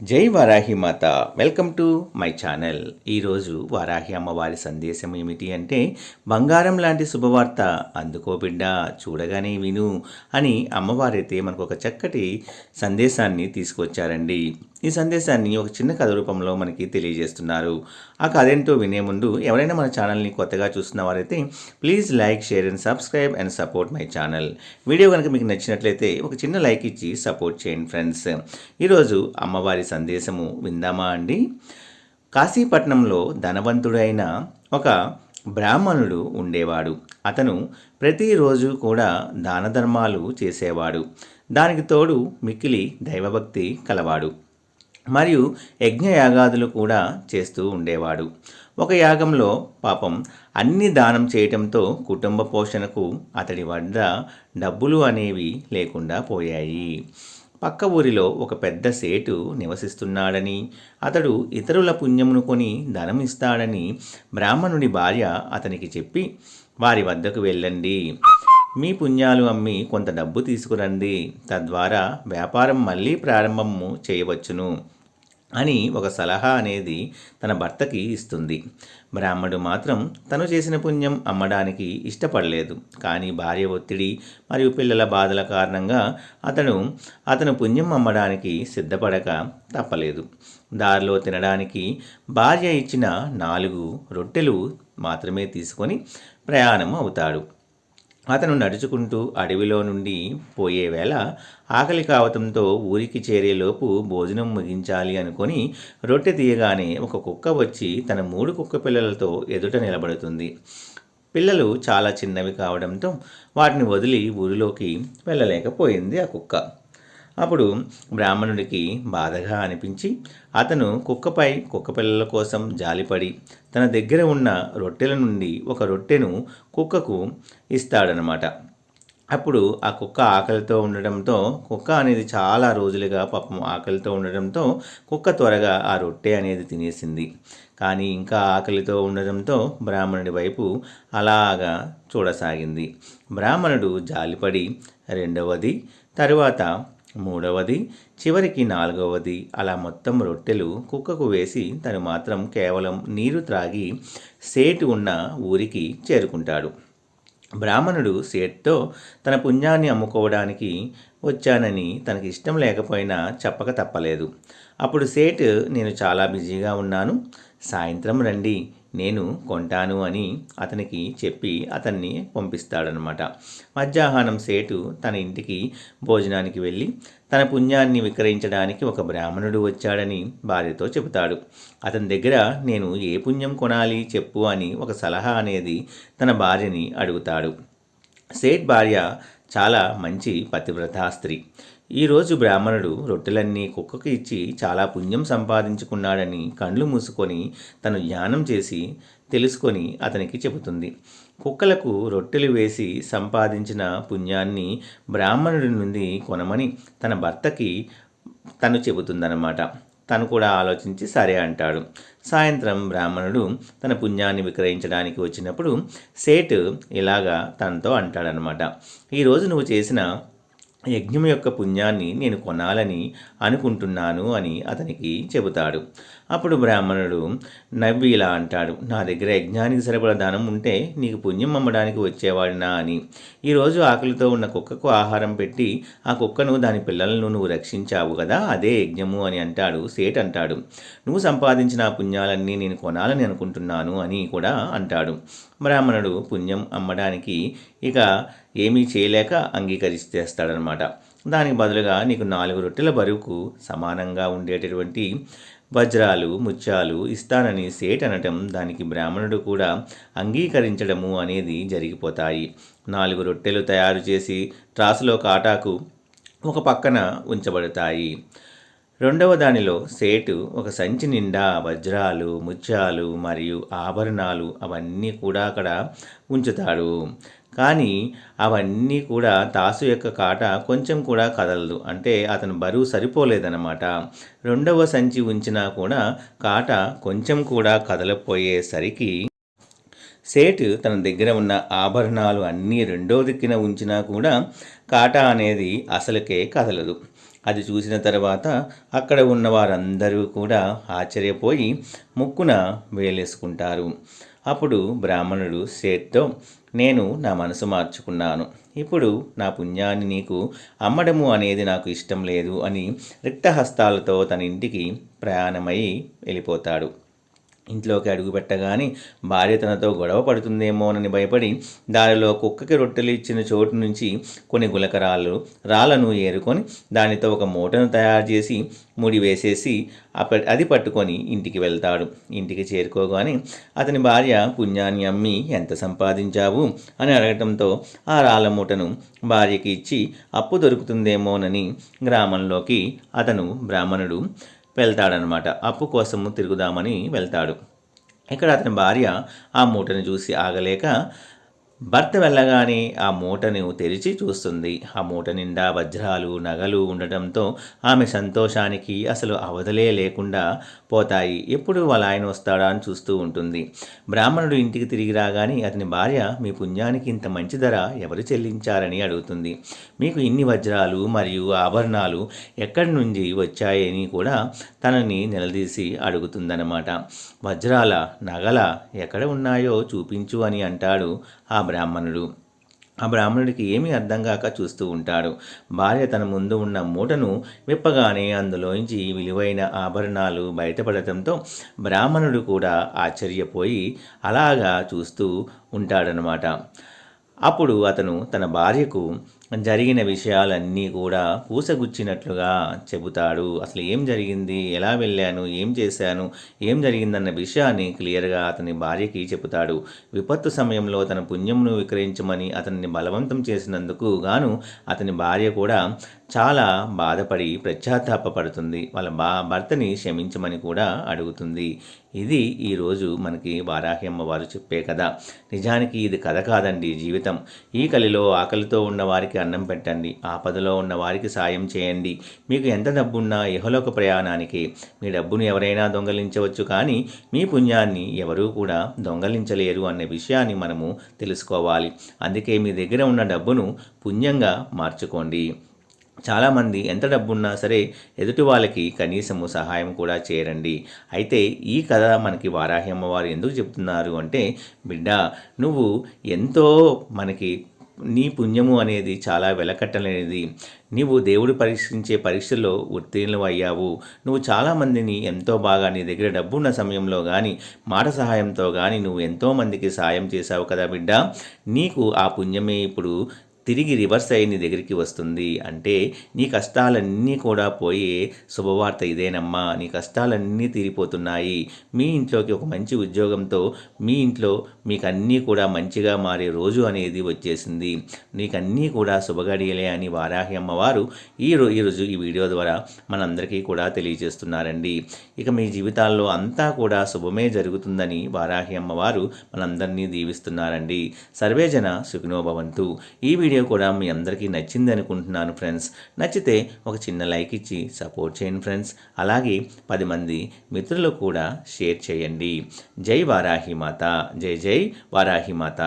జై వారాహి మాత. Welcome to my channel. ఈరోజు వారాహి అమ్మవారి సందేశం ఏమిటి అంటే బంగారం లాంటి శుభవార్త. అందుకో బిడ్డ చూడగానే విను అని అమ్మవారైతే మనకు ఒక చక్కటి సందేశాన్ని తీసుకొచ్చారండి ఈ సందేశాన్ని ఒక చిన్న కథ రూపంలో మనకి తెలియజేస్తున్నారు. ఆ కథ ఏంటో వినే ముందు ఎవరైనా మన ఛానల్ని కొత్తగా చూస్తున్న వారైతే please like share and subscribe and support my channel. Video కనుక మీకు నచ్చినట్లయితే ఒక చిన్న లైక్ ఇచ్చి సపోర్ట్ చేయండి ఫ్రెండ్స్. ఈరోజు అమ్మవారి సందేశము విందామా అండి? కాశీపట్నంలో ధనవంతుడైన ఒక బ్రాహ్మణుడు ఉండేవాడు. అతను ప్రతిరోజు కూడా దాన ధర్మాలు చేసేవాడు. దానికి తోడు మిక్కిలి దైవభక్తి కలవాడు. మరియు యజ్ఞయాగాదులు కూడా చేస్తూ ఉండేవాడు. ఒక యాగంలో పాపం అన్ని దానం చేయటంతో కుటుంబ పోషణకు అతడి వద్ద డబ్బులు అనేవి లేకుండా పోయాయి. పక్క ఊరిలో ఒక పెద్ద సేటు నివసిస్తున్నాడని అతడు ఇతరుల పుణ్యమును కొని ధనం ఇస్తాడని బ్రాహ్మణుడి భార్య అతనికి చెప్పి వారి వద్దకు వెళ్ళండి. మీ పుణ్యాలు అమ్మి కొంత డబ్బు తీసుకురండి. తద్వారా వ్యాపారం మళ్ళీ ప్రారంభము చేయవచ్చును. అని ఒక సలహా అనేది తన భర్తకి ఇస్తుంది. బ్రాహ్మడు మాత్రం తను చేసిన పుణ్యం అమ్మడానికి ఇష్టపడలేదు. కానీ భార్య ఒత్తిడి మరియు పిల్లల బాధల కారణంగా అతను అతను పుణ్యం అమ్మడానికి సిద్ధపడక తప్పలేదు. దారిలో తినడానికి భార్య ఇచ్చిన నాలుగు రొట్టెలు మాత్రమే తీసుకొని ప్రయాణం అవుతాడు. అతను నడుచుకుంటూ అడవిలో నుండి పోయేవేళ ఆకలి కావటంతో ఊరికి చేరేలోపు భోజనం ముగించాలి అనుకొని రొట్టె తీయగానే ఒక కుక్క వచ్చి తన మూడు కుక్క పిల్లలతో ఎదుట నిలబడుతుంది. పిల్లలు చాలా చిన్నవి కావడంతో వాటిని వదిలి ఊరిలోకి వెళ్ళలేకపోయింది ఆ కుక్క. అప్పుడు బ్రాహ్మణుడికి బాధగా అనిపించి అతను కుక్కపై కుక్క పిల్లల కోసం జాలిపడి తన దగ్గర ఉన్న రొట్టెల నుండి ఒక రొట్టెను కుక్కకు ఇస్తాడనమాట అప్పుడు ఆ కుక్క ఆకలితో ఉండడంతో కుక్క అనేది చాలా రోజులుగా పాపం ఆకలితో ఉండడంతో కుక్క త్వరగా ఆ రొట్టె అనేది తినేసింది. కానీ ఇంకా ఆకలితో ఉండడంతో బ్రాహ్మణుడి వైపు అలాగా చూడసాగింది. బ్రాహ్మణుడు జాలిపడి రెండవది తరువాత మూడవది చివరికి నాలుగవది. అలా మొత్తం రొట్టెలు కుక్కకు వేసి తను మాత్రం కేవలం నీరు త్రాగి సేటు ఉన్న ఊరికి చేరుకుంటాడు. బ్రాహ్మణుడు సేట్తో తన పుణ్యాన్ని అమ్ముకోవడానికి వచ్చానని తనకి ఇష్టం లేకపోయినా చెప్పక తప్పలేదు. అప్పుడు సేట్ నేను చాలా బిజీగా ఉన్నాను. సాయంత్రం రండి. నేను కొంటాను అని అతనికి చెప్పి అతన్ని పంపిస్తాడనమాట మధ్యాహ్నం సేటు తన ఇంటికి భోజనానికి వెళ్ళి తన పుణ్యాన్ని విక్రయించడానికి ఒక బ్రాహ్మణుడు వచ్చాడని భార్యతో చెబుతాడు. అతని దగ్గర నేను ఏ పుణ్యం కొనాలి చెప్పు అని ఒక సలహా అనేది తన భార్యని అడుగుతాడు. సేట్ భార్య చాలా మంచి పతివ్రతా స్త్రీ. ఈరోజు బ్రాహ్మణుడు రొట్టెలన్నీ కుక్కకు ఇచ్చి చాలా పుణ్యం సంపాదించుకున్నాడని కండ్లు మూసుకొని తను ధ్యానం చేసి తెలుసుకొని అతనికి చెబుతుంది. కుక్కలకు రొట్టెలు వేసి సంపాదించిన పుణ్యాన్ని బ్రాహ్మణుడి నుండి కొనమని తన భర్తకి తను చెబుతుందన్నమాట. తను కూడా ఆలోచించి సరే అంటాడు. సాయంత్రం బ్రాహ్మణుడు తన పుణ్యాన్ని విక్రయించడానికి వచ్చినప్పుడు సేట్ ఇలాగా తనతో అంటాడనమాట ఈరోజు నువ్వు చేసిన యజ్ఞం యొక్క పుణ్యాన్ని నేను కొనాలని అనుకుంటున్నాను అని అతనికి చెబుతాడు. అప్పుడు బ్రాహ్మణుడు నవ్వి ఇలా అంటాడు నా దగ్గర యజ్ఞానికి సరిపడ ధనం ఉంటే నీకు పుణ్యం అమ్మడానికి వచ్చేవాడినా అని. ఈరోజు ఆకలితో ఉన్న కుక్కకు ఆహారం పెట్టి ఆ కుక్కను దాని పిల్లలను నువ్వు రక్షించావు కదా అదే యజ్ఞము అని అంటాడు సేట్ అంటాడు. నువ్వు సంపాదించిన ఆ పుణ్యాలన్నీ నేను కొనాలని అనుకుంటున్నాను అని కూడా అంటాడు. బ్రాహ్మణుడు పుణ్యం అమ్మడానికి ఇక ఏమీ చేయలేక అంగీకరిస్తేస్తాడనమాట. దానికి బదులుగా నీకు నాలుగు రొట్టెల బరువుకు సమానంగా ఉండేటటువంటి వజ్రాలు ముత్యాలు ఇస్తానని సేట్ అనటం దానికి బ్రాహ్మణుడు కూడా అంగీకరించడము అనేది జరిగిపోతాయి. నాలుగు రొట్టెలు తయారు చేసి ట్రాసులో కాటాకు ఒక పక్కన ఉంచబడతాయి. రెండవ దానిలో సేటు ఒక సంచి నిండా వజ్రాలు ముత్యాలు మరియు ఆభరణాలు అవన్నీ కూడా అక్కడ ఉంచుతాడు. కానీ అవన్నీ కూడా తాసు యొక్క కాట కొంచెం కూడా కదలదు. అంటే అతను బరువు సరిపోలేదన్నమాట. రెండవ సంచి ఉంచినా కూడా కాట కొంచెం కూడా కదలపోయేసరికి సేట్ తన దగ్గర ఉన్న ఆభరణాలు అన్నీ రెండో దిక్కున ఉంచినా కూడా కాటా అనేది అసలుకే కదలదు. అది చూసిన తర్వాత అక్కడ ఉన్న వారందరూ కూడా ఆశ్చర్యపోయి ముక్కున వేలేసుకుంటారు. అప్పుడు బ్రాహ్మణుడు సేట్తో నేను నా మనసు మార్చుకున్నాను. ఇప్పుడు నా పుణ్యాన్ని నీకు అమ్మడము అనేది నాకు ఇష్టం లేదు అని రిక్తహస్తాలతో తన ఇంటికి ప్రయాణమై వెళ్ళిపోతాడు. ఇంట్లోకి అడుగుపెట్టగానే భార్య తనతో గొడవ పడుతుందేమోనని భయపడి దారిలో కుక్కకి రొట్టెలు ఇచ్చిన చోటు నుంచి కొన్ని గులకరాలు రాళ్ళను ఏరుకొని దానితో ఒక మూటను తయారు చేసి ముడి వేసేసి అది పట్టుకొని ఇంటికి వెళ్తాడు. ఇంటికి చేరుకోగానే అతని భార్య పుణ్యాన్ని అమ్మి ఎంత సంపాదించావు? అని అడగటంతో ఆ రాళ్ళ మూటను భార్యకి ఇచ్చి అప్పు దొరుకుతుందేమోనని గ్రామంలోకి అతను బ్రాహ్మణుడు వెళ్తాడనమాట. అప్పు కోసము తిరుగుదామని వెళ్తాడు. ఇక్కడ అతని భార్య ఆ మూటను చూసి ఆగలేక భర్త వెళ్ళగానే ఆ మూటను తెరిచి చూస్తుంది. ఆ మూట నిండా వజ్రాలు నగలు ఉండటంతో ఆమె సంతోషానికి అసలు అవధలే లేకుండా పోతాయి. ఎప్పుడు వాళ్ళ ఆయన వస్తాడా అని చూస్తూ ఉంటుంది. బ్రాహ్మణుడు ఇంటికి తిరిగి రాగానే అతని భార్య మీ పుణ్యానికి ఇంత మంచి ధర ఎవరు చెల్లించారని అడుగుతుంది. మీకు ఇన్ని వజ్రాలు మరియు ఆభరణాలు ఎక్కడి నుంచి వచ్చాయని కూడా తనని నిలదీసి అడుగుతుందన్నమాట. వజ్రాల నగల ఎక్కడ ఉన్నాయో చూపించు అని అంటాడు ఆ బ్రాహ్మణుడు. ఆ బ్రాహ్మణుడికి ఏమీ అర్థం కాక చూస్తూ ఉంటాడు. భార్య తన ముందు ఉన్న మూటను విప్పగానే అందులోంచి విలువైన ఆభరణాలు బయటపడటంతో బ్రాహ్మణుడు కూడా ఆశ్చర్యపోయి అలాగా చూస్తూ ఉంటాడనమాట. అప్పుడు అతను తన భార్యకు జరిగిన విషయాలన్నీ కూడా పూసగుచ్చినట్లుగా చెబుతాడు. అసలు ఏం జరిగింది? ఎలా వెళ్ళాను? ఏం చేశాను? ఏం జరిగిందన్న విషయాన్ని క్లియర్గా అతని భార్యకి చెబుతాడు. విపత్తు సమయంలో తన పుణ్యమును విక్రయించమని అతన్ని బలవంతం చేసినందుకు గాను అతని భార్య కూడా చాలా బాధపడి ప్రత్యాతాపడుతుంది వాళ్ళ బా భర్తని క్షమించమని కూడా అడుగుతుంది. ఇది ఈరోజు మనకి వారాహ్యమ్మ వారు చెప్పే కథ. నిజానికి ఇది కథ కాదండి జీవితం. ఈ కలిలో ఆకలితో ఉన్నవారికి వారికి అన్నం పెట్టండి. ఆపదలో ఉన్న వారికి సాయం చేయండి. మీకు ఎంత డబ్బున్నా ఇహలోక ప్రయాణానికి మీ డబ్బును ఎవరైనా దొంగలించవచ్చు. కానీ మీ పుణ్యాన్ని ఎవరూ కూడా దొంగలించలేరు అనే విషయాన్ని మనము తెలుసుకోవాలి. అందుకే మీ దగ్గర ఉన్న డబ్బును పుణ్యంగా మార్చుకోండి. చాలామంది ఎంత డబ్బున్నా సరే ఎదుటి వాళ్ళకి కనీసము సహాయం కూడా చేయరండి అయితే ఈ కథ మనకి వారాహి అమ్మవారు ఎందుకు చెప్తున్నారు అంటే బిడ్డ నువ్వు ఎంతో మనకి నీ పుణ్యము అనేది చాలా వెలకట్టలేనిది. నీవు దేవుడు పరీక్షించే పరీక్షల్లో ఉత్తీర్ణులు అయ్యావు. నువ్వు చాలామందిని ఎంతో బాగా నీ దగ్గర డబ్బున్న సమయంలో కానీ మాట సహాయంతో కానీ నువ్వు ఎంతోమందికి సాయం చేశావు కదా బిడ్డ. నీకు ఆ పుణ్యమే ఇప్పుడు తిరిగి రివర్స్ అయ్యి నీ దగ్గరికి వస్తుంది అంటే నీ కష్టాలన్నీ కూడా పోయే శుభవార్త ఇదేనమ్మా. నీ కష్టాలన్నీ తీరిపోతున్నాయి. మీ ఇంట్లోకి ఒక మంచి ఉద్యోగంతో మీ ఇంట్లో మీకు అన్నీ కూడా మంచిగా మారే రోజు అనేది వచ్చేసింది. నీకన్నీ కూడా శుభగడియలే అని వారాహి అమ్మవారు ఈ రో ఈరోజు ఈ వీడియో ద్వారా మనందరికీ కూడా తెలియజేస్తున్నారండి. ఇక మీ జీవితాల్లో అంతా కూడా శుభమే జరుగుతుందని వారాహి అమ్మవారు మనందరినీ దీవిస్తున్నారండి. సర్వేజన సుఖినోభవంతు ఈ వీడియో వీడియో కూడా మీ అందరికీ నచ్చింది అనుకుంటున్నాను ఫ్రెండ్స్. నచ్చితే ఒక చిన్న లైక్ ఇచ్చి సపోర్ట్ చేయండి ఫ్రెండ్స్. అలాగే పది మంది మిత్రులు కూడా షేర్ చేయండి. జై వారాహి మాత. జై జై వారాహి మాత.